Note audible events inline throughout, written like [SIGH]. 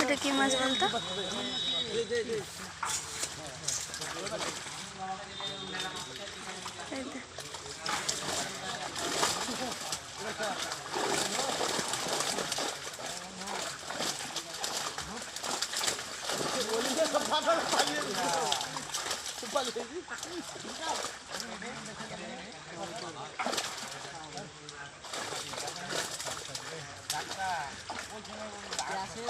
এটা কি মাছ বলতো? এই [LAUGHS]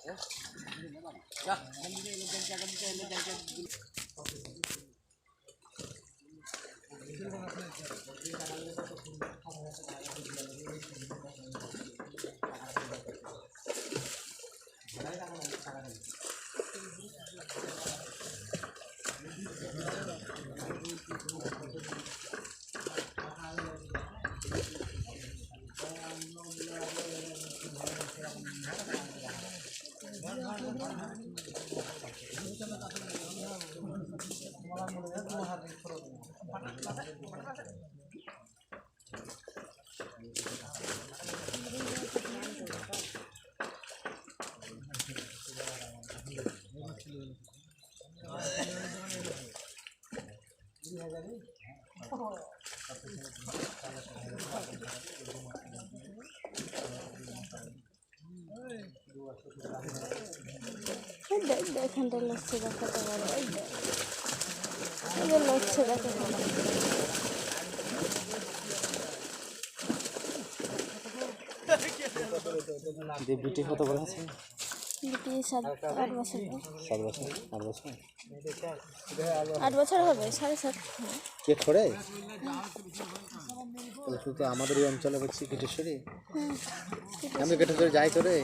যাবে এই দেখ দেখ এখানটা লড়ছে দেখাতে পারো। এই যে। লড়ছে দেখাতে পারো। বিটি কত করে আছে? বিটি সাত আট বছর। সাত বছর আট বছর? আট বছর হবে সাড়ে সাত। কে খড়ে? শুধু তো আমাদের এই অঞ্চলে হচ্ছে কেটেশ্বরী। আমি কেটেশ্বরী যাই করে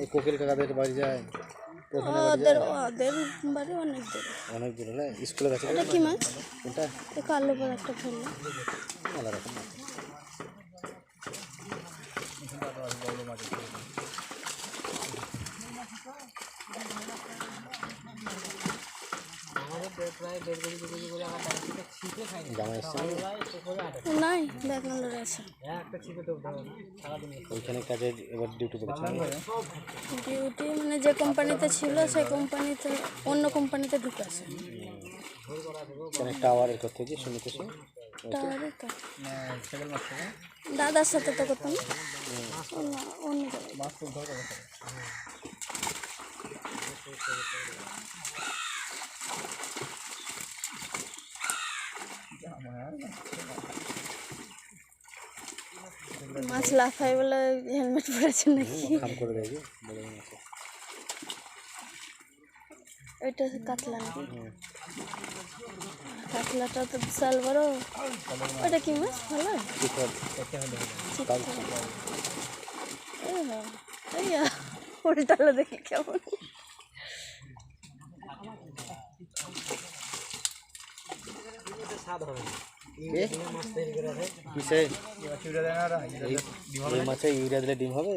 ওই কোকিল কাকাদের বাড়ি যায়। বাড়ি ওদের ওদের বাড়ি অনেক দূর। অনেক দূর স্কুলের কাছে এটা কি মাছ এটা কালো একটা ফেলল জামাই এসছে না? নাই ব্যাঙ্গালোরে আছে ওইখানে কাজে এবার ডিউটি করেছে। ডিউটি মানে যে কোম্পানিতে ছিল সেই কোম্পানিতে অন্য কোম্পানিতে ঢুকেছে টাওয়ারের কথা দাদার সাথে তো করতাম। অন্য অন্য মাছ লাফাই বলে হেলমেট পরেছে নাকি? ওইটা কাতলা নাকি কাতলাটা তো বিশাল বড়। ওটা কি মাছ? ভালো? উল্টালো দেখি কেমন। কিসে এই এই মাছে ইউরিয়া দিলে ডিম হবে?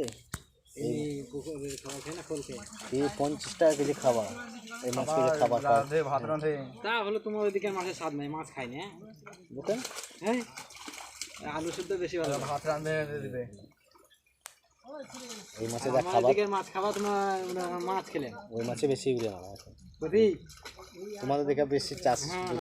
এই পঞ্চাশ টাকা কেজি খাবার। এই মাছ কেজি খাবার ভাত রাঁধে। তা হলো তোমার ওইদিকে মাছের স্বাদ নাই মাছ খাই না। বুঝলেন হ্যাঁ? আলু শুদ্ধ বেশি ভালো ভাত রাঁধে দিবে। এই মাছে যা খাবার মাছ তোমার মাছ খেলে। ওই মাছে বেশি ইউরিয়া মারা তোমাদের দেখে বেশি চাষ